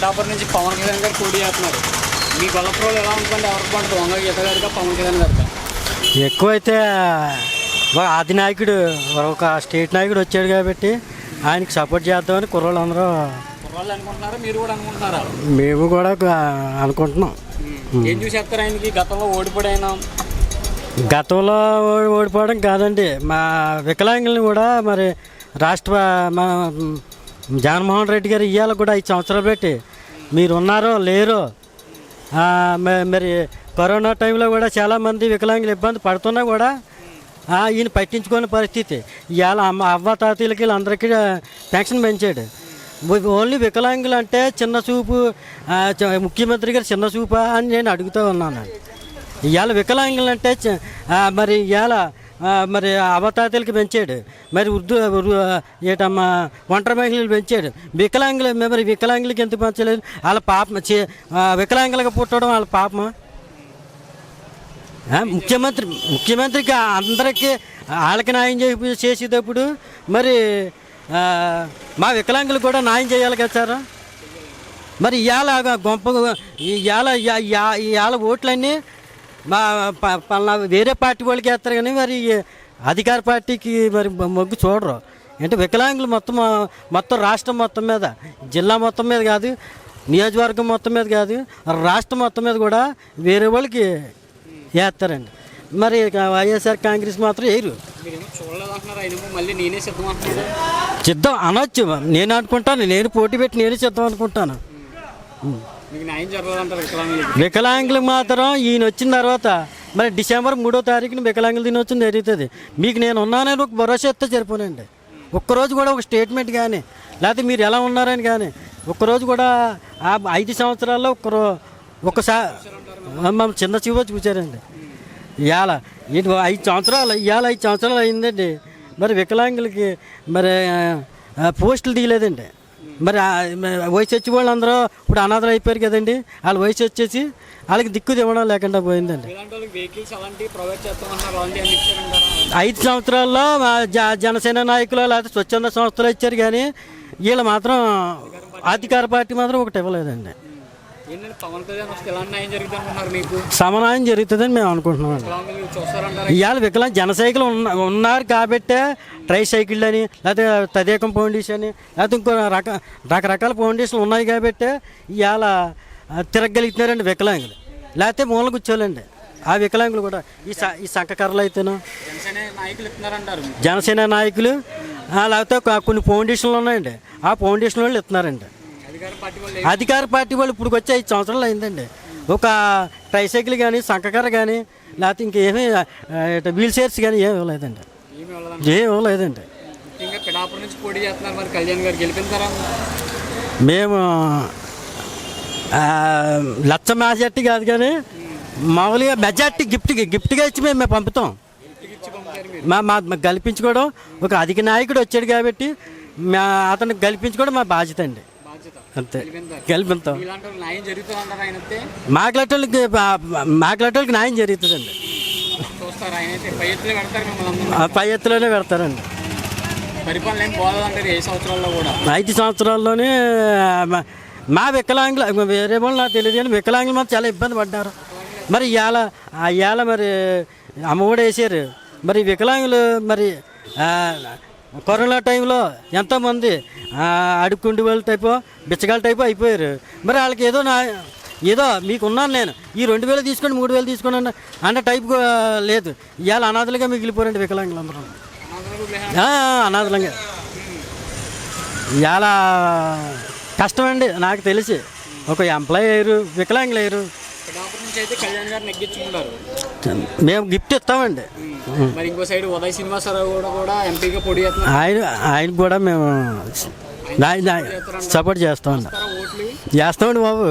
పిఠాపురం నుంచి పవన్ కళ్యాణ్ గారు పోటీ చేస్తున్నారు. మీ గొల్లపురంలో ఎలా ఉంటుంది ఎవరికి పండుతుంది వంగ గీత గారిగా పవన్ కళ్యాణ్ గారిగా ఎక్కువైతే ఆది నాయకుడు ఒక స్టేట్ నాయకుడు వచ్చాడు కాబట్టి ఆయనకి సపోర్ట్ చేద్దామని కుర్రోళ్ళు అందరూ కుర్రాళ్ళు అనుకుంటున్నారా? మీరు కూడా అనుకుంటున్నారా? మేము కూడా అనుకుంటున్నాం. ఏం చూసేస్తారు ఆయనకి? గతంలో ఓడిపోయిన గతంలో ఓడి- ఓడిపోవడం కాదండి. మా వికలాంగుల్ని కూడా మరి రాష్ట్ర మా జగన్మోహన్ రెడ్డి గారు ఇవాళ కూడా ఐదు సంవత్సరాలు పెట్టి మీరు ఉన్నారో లేరో మ- మరి కరోనా టైంలో కూడా చాలామంది వికలాంగులు ఇబ్బంది పడుతున్నా కూడా ఈయన పట్టించుకోని పరిస్థితి. ఇవాళ అమ్మ అవ్వ తాతయ్యలకి వీళ్ళందరికీ పెన్షన్ పెంచాడు. ఓన్లీ వికలాంగులు అంటే చిన్న చూపు చ- ముఖ్యమంత్రి గారు చిన్న చూపా అని నేను అడుగుతూ ఉన్నాను. ఇవాళ వికలాంగులు అంటే మరి ఇవాళ మరి అవతాతలకి పెంచాడు. మరి ఉర్దూ ఏటమ్మా ఒంటరి మహిళలు పెంచాడు. వికలాంగులు మరి వికలాంగులకి ఎందుకు పెంచలేదు? వాళ్ళ పాపం చే- పుట్టడం వాళ్ళ పాపమా? ముఖ్యమంత్రి ముఖ్యమంత్రికి అందరికీ వాళ్ళకి న్యాయం చేసి చేసేటప్పుడు మరి మా వికలాంగులు కూడా న్యాయం చేయాలి కదా సార్? మరి ఇవాళ గొప్ప ఇవాళ ఇవాళ ఓట్లన్నీ మా పలానా వేరే పార్టీ వాళ్ళకి వేస్తారు కానీ మరి అధికార పార్టీకి మరి మొగ్గు చూడరు. అంటే వికలాంగులు మొత్తం మొత్తం రాష్ట్రం మొత్తం మీద జిల్లా మొత్తం మీద కాదు నియోజకవర్గం మొత్తం మీద కాదు రాష్ట్రం మొత్తం మీద కూడా వేరే వాళ్ళకి వేస్తారండి. మరి వైఎస్ఆర్ కాంగ్రెస్ మాత్రం వేయరు. సిద్ధం అనొచ్చు నేను అనుకుంటాను నేను పోటీ పెట్టి నేను సిద్ధం అనుకుంటాను. వికలాంగులకు. మాత్రం ఈయన వచ్చిన తర్వాత మరి డిసెంబర్ మూడో తారీఖున వికలాంగుల దినోత్సవం జరుగుతుంది. మీకు నేను ఉన్నానని ఒక భరోసా ఇస్తే సరిపోనండి. ఒక్కరోజు కూడా ఒక స్టేట్మెంట్ కానీ లేకపోతే మీరు ఎలా ఉన్నారని కానీ ఒక్కరోజు కూడా ఆ ఐదు సంవత్సరాల్లో ఒక్కరో ఒకసారి మమ్మల్ని చిన్న చూపు చూచారండి ఇవాళ ఇది ఐదు సంవత్సరాలు ఇవాళ ఐదు సంవత్సరాలు అయిందండి. మరి వికలాంగులకి మరి పోస్టులు తీయలేదండి. మరి వయసు వచ్చి వాళ్ళు అందరూ ఇప్పుడు అనాథలు అయిపోయారు కదండి. వాళ్ళ వయసు వచ్చేసి వాళ్ళకి దిక్కు ఇవ్వడం లేకుండా పోయిందండి. ఐదు సంవత్సరాల్లో జనసేన నాయకులు లేకపోతే స్వచ్ఛంద సంస్థలు ఇచ్చారు కానీ వీళ్ళు మాత్రం అధికార పార్టీ మాత్రం ఒకటి ఇవ్వలేదండి. ఏంటంటే పవన్ కళ్యాణ్ వస్తే ఎలాంటి న్యాయం జరుగుతుంది అనుకుంటున్నారు మీకు? సమన్వయం జరుగుతుందని మేము చూస్తారంటారా? ఇవాళ వికలాంగ జనసైకిల్ ఉన్న ఉన్నారు కాబట్టే ట్రై సైకిల్ అని లేకపోతే తదేకం ఫౌండేషన్ అని లేకపోతే ఇంకో రక రకరకాల ఫౌండేషన్లు ఉన్నాయి కాబట్టే ఇవాళ తిరగలుగుతున్నారండి వికలాంగులు. లేకపోతే మూల కూర్చోలేండి ఆ వికలాంగులు కూడా ఈ స ఈ సంకకర్రలు అయితేను జనసేన నాయకులు ఇస్తున్నారంటారు. జనసేన నాయకులు ఆ, లేకపోతే కొన్ని ఫౌండేషన్లు ఉన్నాయండి. ఆ ఫౌండేషన్ వాళ్ళు ఇస్తున్నారండి. అధికార పార్టీ వాళ్ళు ఇప్పుడు వచ్చి ఐదు సంవత్సరాలు అయిందండి. ఒక ట్రైసైకిల్ కానీ సంకకర్ర కానీ లేకపోతే ఇంకేమీ వీల్ చైర్స్ కానీ ఏమి ఇవ్వలేదండి. ఏమి ఇవ్వలేదండి. మేము లచ్చ మెజార్టీ కాదు కానీ మామూలుగా మెజార్టీ గిఫ్ట్ గిఫ్ట్గా ఇచ్చి మేము మేము పంపుతాం. మా మా గెలిపించుకోవడం ఒక అధిక నాయకుడు వచ్చాడు కాబట్టి మా అతను గెలిపించుకోవడం మా బాధ్యత అండి. అంతే. గెలిపిస్తాం ఇలాంటి వాళ్ళు న్యాయం జరుగుతుందండి. పై ఎత్తులోనే పెడతారండి. కూడా? ఐదు సంవత్సరాల్లోనే మా- మా వికలాంగులు వేరే వాళ్ళు నాకు తెలియదు కానీ వికలాంగులు మాత్రం చాలా ఇబ్బంది పడ్డారు. మరి ఇవాళ ఆ ఇవాళ మరి అమ్మఒడి వేసారు. మరి వికలాంగులు మరి కరోనా టైంలో ఎంతోమంది అడుక్కుండి వాళ్ళ టైపు బిచ్చగాళ్ళ టైపు అయిపోయారు. మరి వాళ్ళకి ఏదో నా ఏదో మీకు ఉన్నాను నేను. ఈ రెండు వేలు తీసుకోండి మూడు వేలు తీసుకోండి అన్న అన్న టైప్ లేదు. ఇవాళ అనాథలుగా మిగిలిపోరండి వికలాంగులు అందరూ. అనాథలంగా. ఇవాళ కష్టమండి నాకు తెలిసి. ఒక ఎంప్లాయ్ అయ్యారు వికలాంగులు అయ్యారు. మేము గిఫ్ట్ ఇస్తామండి. మరి ఇంకో సైడ్ ఉదయ్ శ్రీనివాసరావు కూడా కూడా ఎంపీగా పొడి ఆయన ఆయనకు కూడా మేము సపోర్ట్ చేస్తామండి. చేస్తామండి బాబు.